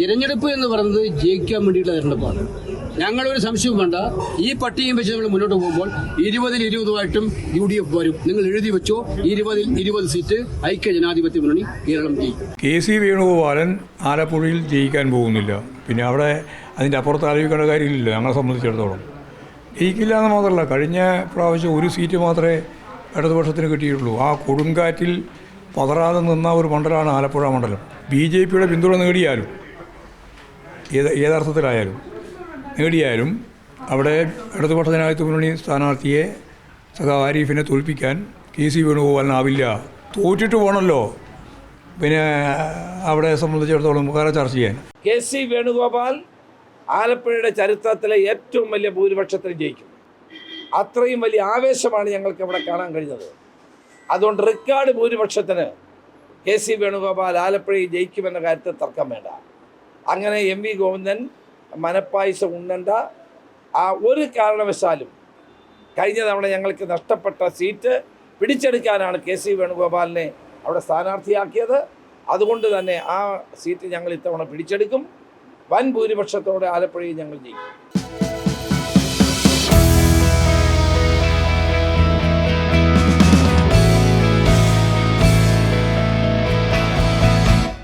തിരഞ്ഞെടുപ്പ് എന്ന് പറയുന്നത് ജയിക്കാൻ വേണ്ടിയിട്ടുള്ള തിരഞ്ഞെടുപ്പാണ്. ഞങ്ങളൊരു സംശയവും വേണ്ട ഈ പട്ടികയും വെച്ച് നമ്മൾ മുന്നോട്ട് പോകുമ്പോൾ ഇരുപതിൽ ഇരുപതുമായിട്ടും യു ഡി എഫ് വരും. നിങ്ങൾ എഴുതി വെച്ചോ ഇരുപതിൽ ഇരുപത് സീറ്റ് ഐക്യ ജനാധിപത്യ മുന്നണി കേരളം ജയിക്കും. കെ സി വേണുഗോപാലൻ ആലപ്പുഴയിൽ ജയിക്കാൻ പോകുന്നില്ല. പിന്നെ അവിടെ അതിന്റെ അപ്പുറത്ത് ആലോചിക്കേണ്ട കാര്യമില്ല ഞങ്ങളെ സംബന്ധിച്ചിടത്തോളം. ജയിക്കില്ല എന്ന് മാത്രമല്ല കഴിഞ്ഞ പ്രാവശ്യം ഒരു സീറ്റ് മാത്രമേ ഇടതുപക്ഷത്തിന് കിട്ടിയിട്ടുള്ളൂ. ആ കൊടുങ്കാറ്റിൽ പതറാതെ നിന്ന ഒരു മണ്ഡലമാണ് ആലപ്പുഴ മണ്ഡലം. ബി ജെ പിയുടെ പിന്തുണ നേടിയാലും ഏത് ഏതർത്ഥത്തിലായാലും നേടിയാലും അവിടെ ഇടതുപക്ഷ ജനാധിപത്യ മുന്നണി സ്ഥാനാർത്ഥിയെ സഖാ ആരിഫിനെ തോൽപ്പിക്കാൻ കെ സി വേണുഗോപാലിനാവില്ല തോറ്റിട്ട് പോകണമല്ലോ പിന്നെ അവിടെ സംബന്ധിച്ചിടത്തോളം വേറെ ചർച്ച ചെയ്യാൻ. കെ സി വേണുഗോപാൽ ആലപ്പുഴയുടെ ചരിത്രത്തിലെ ഏറ്റവും വലിയ ഭൂരിപക്ഷത്തിൽ ജയിക്കും. അത്രയും വലിയ ആവേശമാണ് ഞങ്ങൾക്ക് ഇവിടെ കാണാൻ കഴിഞ്ഞത്. അതുകൊണ്ട് റെക്കോർഡ് ഭൂരിപക്ഷത്തിന് കെ സി വേണുഗോപാൽ ആലപ്പുഴയിൽ ജയിക്കുമെന്ന കാര്യത്തിൽ തർക്കം വേണ്ട. അങ്ങനെ എം വി ഗോവിന്ദൻ മനപ്പായസം ഉണ്ണണ്ട. ആ ഒരു കാരണവശാലും കഴിഞ്ഞ തവണ ഞങ്ങൾക്ക് നഷ്ടപ്പെട്ട സീറ്റ് പിടിച്ചെടുക്കാനാണ് കെ സി വേണുഗോപാലിനെ അവിടെ സ്ഥാനാർത്ഥിയാക്കിയത്. അതുകൊണ്ട് തന്നെ ആ സീറ്റ് ഞങ്ങൾ ഇത്തവണ പിടിച്ചെടുക്കും. വൻ ഭൂരിപക്ഷത്തോടെ ആലപ്പുഴയിൽ ഞങ്ങൾ ജയിക്കും.